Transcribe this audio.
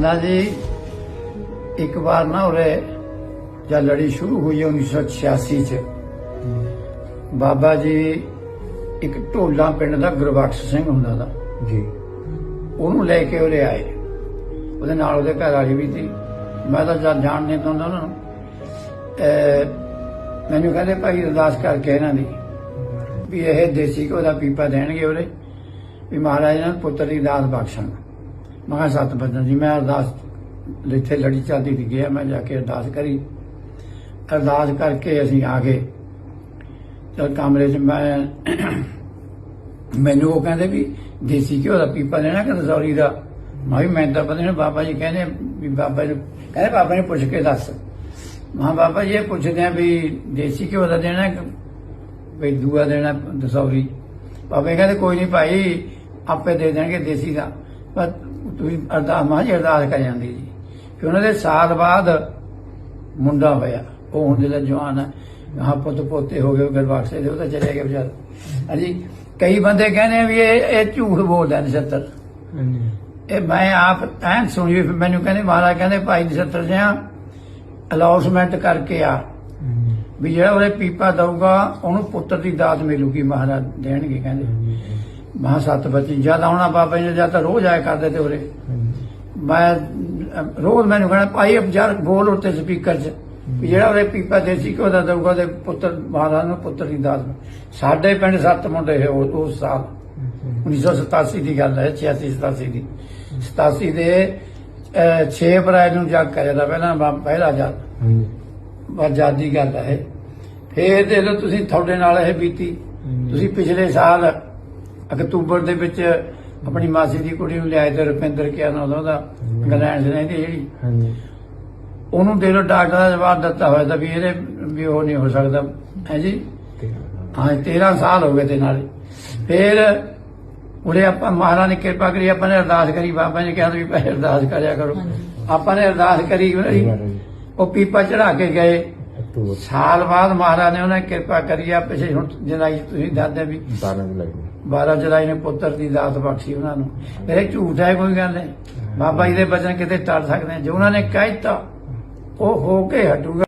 ਨਾ ਜੀ ਇੱਕ ਵਾਰ ਨਾ ਉਰੇ ਜਦ ਲੜੀ ਸ਼ੁਰੂ ਹੋਈ 1986 ਚ ਬਾਬਾ ਜੀ ਇੱਕ ਢੋਲਾ ਪਿੰਡ ਦਾ ਗੁਰਬਖਸ਼ ਸਿੰਘ ਹੁੰਦਾ ਦਾ। ਜੀ। ਉਹਨੂੰ ਲੈ ਕੇ ਉਰੇ ਆਏ। ਉਹਦੇ ਨਾਲ ਉਹਦੇ ਘਰ ਵਾਲੀ ਵੀ ਸੀ। ਮੈਂ ਤਾਂ ਜਦ ਜਾਣ ਨਹੀਂ ਤਾਂ ਉਹਨਾਂ ਨੂੰ। ਮੈਨੂੰ ਕਹਿੰਦੇ ਭਾਈ ਅਰਦਾਸ ਕਰਕੇ ਇਹਨਾਂ ਦੀ ਵੀ ਇਹ ਦੇਸੀ ਘਿਓ ਦਾ ਪੀਪਾ ਦੇਣਗੇ ਉਹਦੇ ਵੀ ਮਹਾਰਾਜ ਇਹਨਾਂ ਨੂੰ ਪੁੱਤਰ ਦੀ ਦਾਤ ਬਖਸ਼ਣ। ਮੈਂ ਕਿਹਾ, ਸੱਤ ਬੱਚਨ ਜੀ ਮੈਂ ਅਰਦਾਸ ਇੱਥੇ ਲੜੀ ਚੱਲਦੀ ਸੀ ਗਿਆ, ਮੈਂ ਜਾ ਕੇ ਅਰਦਾਸ ਕਰੀ। ਅਰਦਾਸ ਕਰਕੇ ਅਸੀਂ ਆ ਗਏ। ਚਲ ਕਮਰੇ 'ਚ ਮੈਂ, ਮੈਨੂੰ ਉਹ ਕਹਿੰਦੇ ਵੀ ਦੇਸੀ ਘਿਓ ਦਾ ਪੀਪਾ ਲੈਣਾ ਕਿ ਰਸੌਲੀ ਦਾ? ਮੈਂ ਵੀ ਮੈਂ ਤਾਂ ਪਤਾ ਨਹੀਂ ਬਾਬਾ ਜੀ ਕਹਿੰਦੇ ਵੀ ਬਾਬਾ ਜੀ, ਕਹਿੰਦੇ ਬਾਬਾ ਨੇ ਪੁੱਛ ਕੇ ਦੱਸ। ਮਾ ਬਾਬਾ ਜੀ ਇਹ ਪੁੱਛਦੇ ਆ ਵੀ ਦੇਸੀ ਘਿਓ ਦਾ ਦੇਣਾ ਕਿ ਵੀ ਦੂਆ ਦੇਣਾ ਦਸੌਰੀ ਬਾਬਾ ਕਹਿੰਦੇ, ਕੋਈ ਨਹੀਂ ਭਾਈ, ਆਪੇ ਦੇ ਦੇਣਗੇ ਦੇਸੀ ਦਾ। ਪਰ ਤੁਸੀਂ ਅਰਦਾਸ ਮਾਂ ਜੀ ਅਰਦਾਸ ਕਰ ਜਾਂਦੀ ਜੀ। ਫਿਰ ਉਹਨਾਂ ਦੇ ਸਾਲ ਬਾਅਦ ਮੁੰਡਾ ਹੋਇਆ। ਉਹ ਹੁਣ ਜਿਹੜਾ ਜਵਾਨ ਹੈ ਹਾਂ ਪੁੱਤ ਪੋਤੇ ਹੋ ਗਏ ਗਰਵਾਕਸੇ ਦੇ ਉਹ ਤਾਂ ਚਲੇ ਗਏ ਵਿਚਾਰ। ਹਾਂਜੀ ਕਈ ਬੰਦੇ ਕਹਿੰਦੇ ਵੀ ਇਹ ਇਹ ਝੂਠ ਬੋਲਦਾ ਨਛੱਤਰ। ਇਹ ਮੈਂ ਆਪ ਐਨ ਸੁਣੀ ਵੀ ਫਿਰ ਮੈਨੂੰ ਕਹਿੰਦੇ ਮਹਾਰਾਜ ਕਹਿੰਦੇ ਭਾਈ ਨਛੱਤਰ ਜਿਹਾ ਅਲਾਉਸਮੈਂਟ ਕਰਕੇ ਆ। ਵੀ ਜਿਹੜਾ ਉਹਦੇ ਪੀਪਾ ਦਊਗਾ ਉਹਨੂੰ ਪੁੱਤਰ ਦੀ ਦਾਤ ਮਿਲੂਗੀ ਮਹਾਰਾਜ ਦੇਣਗੇ ਕਹਿੰਦੇ। ਮਹਾ ਸੱਤ ਬੱਚੀ ਜਦ ਆਉਣਾ ਬਾਬਾ ਜੀ ਨੇ ਜਦ ਤਾਂ ਰੋਜ਼ ਆਇਆ ਕਰਦੇ ਤੇ ਉਰੇ। ਮੈਂ ਰੋਜ਼ ਮੈਨੂੰ ਕਹਿੰਦਾ ਭਾਈ ਅਬ ਯਾਰ ਬੋਲ ਉੱਤੇ ਸਪੀਕਰ 'ਚ। ਜਿਹੜਾ ਉਹਦੇ ਪੀਪਾ ਦੇਸੀ ਘਿਓ ਦਾ ਦਊਗਾ ਉਹਦੇ ਪੁੱਤਰ ਮਹਾਰਾਜ ਨੂੰ ਪੁੱਤਰ ਦੀ ਦਾਤ। ਸਾਡੇ ਪਿੰਡ ਸੱਤ ਮੁੰਡੇ ਹੈ ਉਸ ਸਾਲ। 1987 ਦੀ ਗੱਲ ਹੈ 86 87 ਦੀ। 87 ਦੇ 6 ਅਪ੍ਰੈਲ ਨੂੰ ਜੱਗ ਕਰਿਆ ਦਾ ਪਹਿਲਾਂ ਪਹਿਲਾ ਜੱਗ। ਹਾਂਜੀ। ਆਜ਼ਾਦੀ ਦੀ ਗੱਲ ਹੈ ਫੇਰ ਦੇ ਲੋ ਤੁਸੀਂ ਤੁਹਾਡੇ ਨਾਲ ਇਹ ਬੀਤੀ। ਤੁਸੀਂ ਪਿਛਲੇ ਸਾਲ ਅਕਤੂਬਰ ਦੇ ਵਿੱਚ ਆਪਣੀ ਮਾਸੀ ਦੀ ਕੁੜੀ ਨੂੰ ਲਿਆਏ ਤੇ ਰੁਪਿੰਦਰ ਕਿਆ ਨਾਮ ਉਹਦਾ ਇੰਗਲੈਂਡ ਰਹਿੰਦੀ ਜਿਹੜੀ। ਹਾਂਜੀ। ਉਹਨੂੰ ਦੇ ਲੋ ਡਾਕਟਰ ਦਾ ਜਵਾਬ ਦਿੱਤਾ ਹੋਇਆ ਤਾਂ ਵੀ ਇਹਦੇ ਵੀ ਉਹ ਨਹੀਂ ਹੋ ਸਕਦਾ। ਹੈ ਜੀ? ਹਾਂ 13 ਸਾਲ ਹੋ ਗਏ ਤੇ ਨਾਲੇ ਫਿਰ ਉਰੇ ਆਪਾਂ ਮਹਾਰਾਜ ਨੇ ਕਿਰਪਾ ਕਰੀ ਆਪਾਂ ਨੇ ਅਰਦਾਸ ਕਰੀ ਬਾਬਾ ਨੇ ਕਿਹਾ ਵੀ ਭਾਈ ਅਰਦਾਸ ਕਰਿਆ ਕਰੋ। ਆਪਾਂ ਨੇ ਅਰਦਾਸ ਕਰੀ ਉਹਨਾਂ ਦੀ। ਉਹ ਪੀਪਾ ਚੜਾ ਕੇ ਗਏ। ਸਾਲ ਬਾਅਦ ਮਹਾਰਾਜ ਨੇ ਉਹਨਾਂ ਦੀ ਕਿਰਪਾ ਕਰੀ ਆ ਪਿਛੇ ਹੁਣ ਜੁਲਾਈ 'ਚ ਤੁਸੀਂ ਦੱਸਦੇ ਵੀ 12 ਜੁਲਾਈ 12 ਜੁਲਾਈ ਨੇ ਪੁੱਤਰ ਦੀ ਦਾਤ ਬਖਸ਼ੀ ਉਹਨਾਂ ਨੂੰ। ਇਹ ਝੂਠ ਹੈ ਕੋਈ ਗੱਲ ਨਹੀਂ। ਬਾਬਾ ਜੀ ਦੇ ਬਚਨ ਕਿਤੇ ਟਲ ਸਕਦੇ ਆ। ਜੋ ਉਹਨਾਂ ਨੇ ਕਹਿਤਾ ਉਹ ਹੋ ਕੇ ਹਟੂਗਾ।